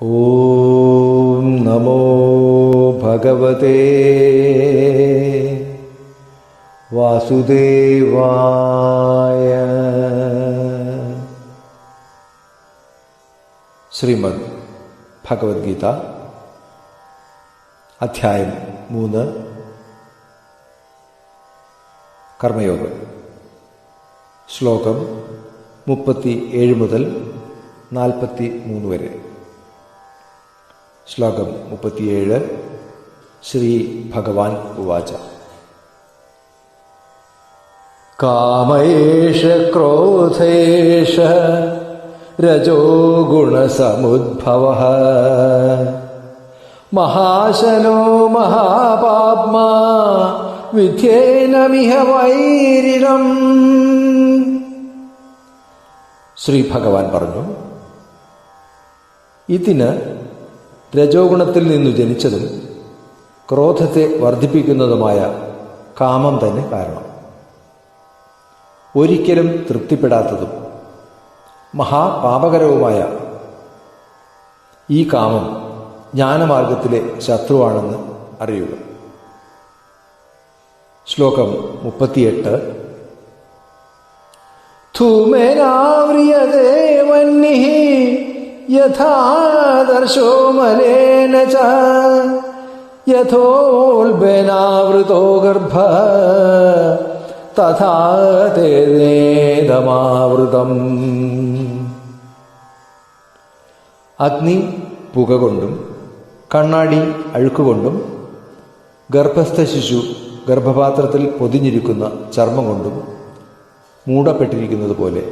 ॐ नमो भगवते വാസുദേവായ ശ്രീമദ് ഭഗവത്ഗീത അധ്യായം മൂന്ന് കർമ്മയോഗം ശ്ലോകം മുപ്പത്തി ഏഴ് മുതൽ നാൽപ്പത്തി മൂന്ന് വരെ ശ്ലോകം മുപ്പത്തിയേഴ്. ശ്രീ ഭഗവാൻ ഉവാച. കാമയേഷ ക്രോധേഷ രജോ ഗുണസമുദ്ഭവ മഹാശനോ മഹാപാപ്മാ വിധേനമിഹ വൈരിണം ശ്രീ ഭഗവാൻ പറഞ്ഞു ഇതിന് രജോഗുണത്തിൽ നിന്നു ജനിച്ചതും ക്രോധത്തെ വർദ്ധിപ്പിക്കുന്നതുമായ കാമം തന്നെ കാരണം. ഒരിക്കലും തൃപ്തിപ്പെടാത്തതും മഹാപാപകരവുമായ ഈ കാമം ജ്ഞാനമാർഗത്തിലെ ശത്രുവാണെന്ന് അറിയുക. ശ്ലോകം മുപ്പത്തിയെട്ട്. ധൂമേനാവൃ യഥാദർശോ മലേന ച യഥോൽബനാവൃതോ ഗർഭ തഥാ അഗ്നി പുക കൊണ്ടും കണ്ണാടി അഴുക്കുകൊണ്ടും ഗർഭസ്ഥ ശിശു ഗർഭപാത്രത്തിൽ പൊതിഞ്ഞിരിക്കുന്ന ചർമ്മം കൊണ്ടും മൂടപ്പെട്ടിരിക്കുന്നത് പോലെ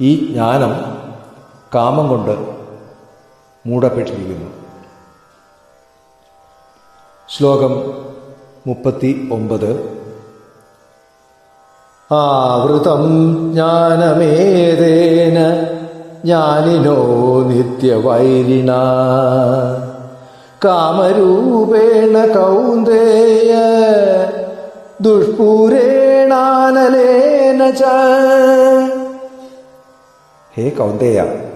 ഈ ജ്ഞാനം കാമം കൊണ്ട് മൂടപ്പെട്ടിരിക്കുന്നു. ശ്ലോകം മുപ്പത്തി ഒമ്പത് ആവൃതം ജ്ഞാനമേതേന ജ്ഞാനിനോ നിത്യവൈരിണ. കാമരൂപേണ കൗന്ദേയ ദുഷ്പൂരേണാനലേന ച. ഹേ കൗന്ദേയ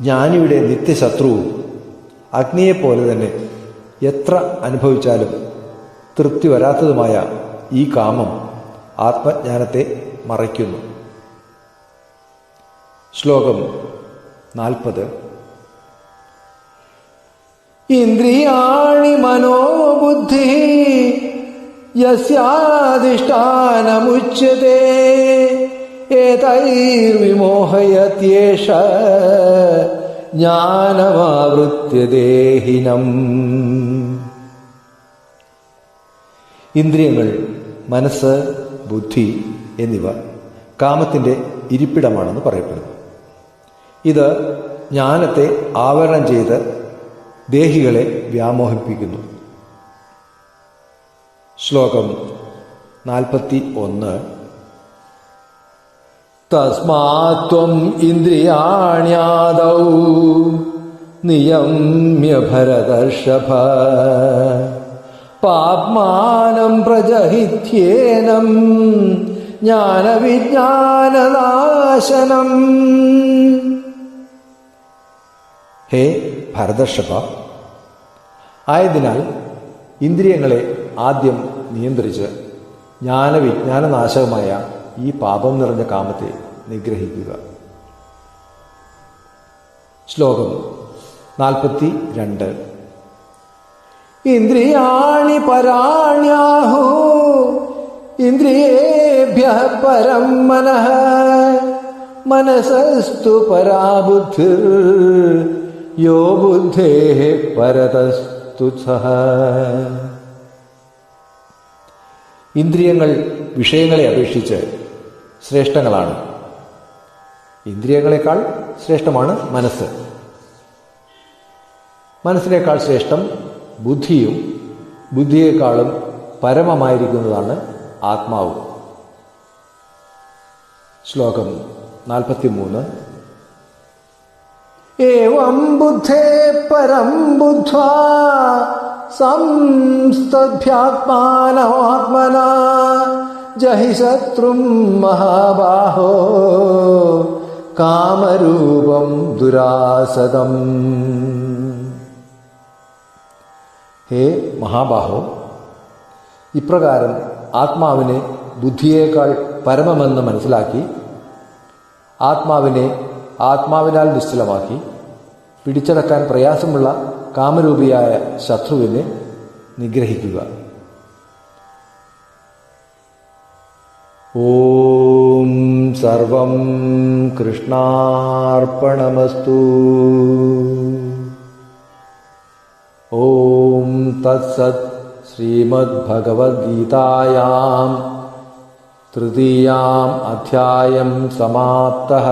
ജ്ഞാനിയുടെ നിത്യശത്രുവും. അഗ്നിയെപ്പോലെ തന്നെ എത്ര അനുഭവിച്ചാലും തൃപ്തി വരാത്തതുമായ ഈ കാമം ആത്മജ്ഞാനത്തെ മറയ്ക്കുന്നു. ശ്ലോകം നാൽപ്പത്. ഇന്ദ്രിയാണി മനോബുദ്ധി യസ്യാധിഷ്ഠാനമുച്യത്തെ ഏതൈർവിമോഹയത്യേഷ ജ്ഞാനമാവൃത്യദേഹിനം. ഇന്ദ്രിയങ്ങൾ മനസ്സ് ബുദ്ധി എന്നിവ കാമത്തിന്റെ ഇരിപ്പിടമാണെന്ന് പറയപ്പെടുന്നു. ഇത് ജ്ഞാനത്തെ ആവരണം ചെയ്ത് ദേഹികളെ വ്യാമോഹിപ്പിക്കുന്നു. ശ്ലോകം നാൽപ്പത്തി ഒന്ന് തസ്മാത്വം ഇന്ദ്രിയാണ്യാദൗ നിയമ്യ ഭരതർഷഭ. പാപ്മാനം പ്രജഹിത്യേനം ജ്ഞാനവിജ്ഞാനനാശനം. ഹേ ഭരതർഷഭ ആയതിനാൽ ഇന്ദ്രിയങ്ങളെ ആദ്യം നിയന്ത്രിച്ച് ജ്ഞാനവിജ്ഞാനനാശകമായ ഈ പാപം നിറഞ്ഞ കാമത്തെ നിഗ്രഹിക്കുക. ശ്ലോകം നാൽപ്പത്തി രണ്ട് ഇന്ദ്രിയാണി പരാണ്യാഹു ഇന്ദ്രിയേഭ്യ പരം മനഃ മനസ്സസ്തു പരാബുദ്ധി യോ ബുദ്ധേ പരതസ്തു ഇന്ദ്രിയങ്ങൾ വിഷയങ്ങളെ അപേക്ഷിച്ച് ശ്രേഷ്ഠങ്ങളാണ്. ഇന്ദ്രിയങ്ങളെക്കാൾ ശ്രേഷ്ഠമാണ് മനസ്സ്. മനസ്സിനേക്കാൾ ശ്രേഷ്ഠം ബുദ്ധിയും ബുദ്ധിയേക്കാളും പരമമായിരിക്കുന്നതാണ് ആത്മാവ്. ശ്ലോകം നാൽപ്പത്തിമൂന്ന്. ഏവം ബുദ്ധേ പരം ബുദ്ധ്വാ സംസ്തഭ്യാത്മാനമാത്മന ജഹി ശത്രും മഹാബാഹോ. കാമരൂപം ദുരാസദം. ഹേ മഹാബാഹോ ഇപ്രകാരം ആത്മാവിനെ ബുദ്ധിയേക്കാൾ പരമമെന്ന് മനസ്സിലാക്കി ആത്മാവിനെ ആത്മാവിനാൽ നിശ്ചലമാക്കി പിടിച്ചടക്കാൻ പ്രയാസമുള്ള കാമരൂപിയായ ശത്രുവിനെ നിഗ്രഹിക്കുക. ॐ सर्वं कृष्णार्पणमस्तु। ॐ तत्सत् श्रीमद्भगवद्गीतायाम् तृतीयाम् अध्यायम् समाप्तः।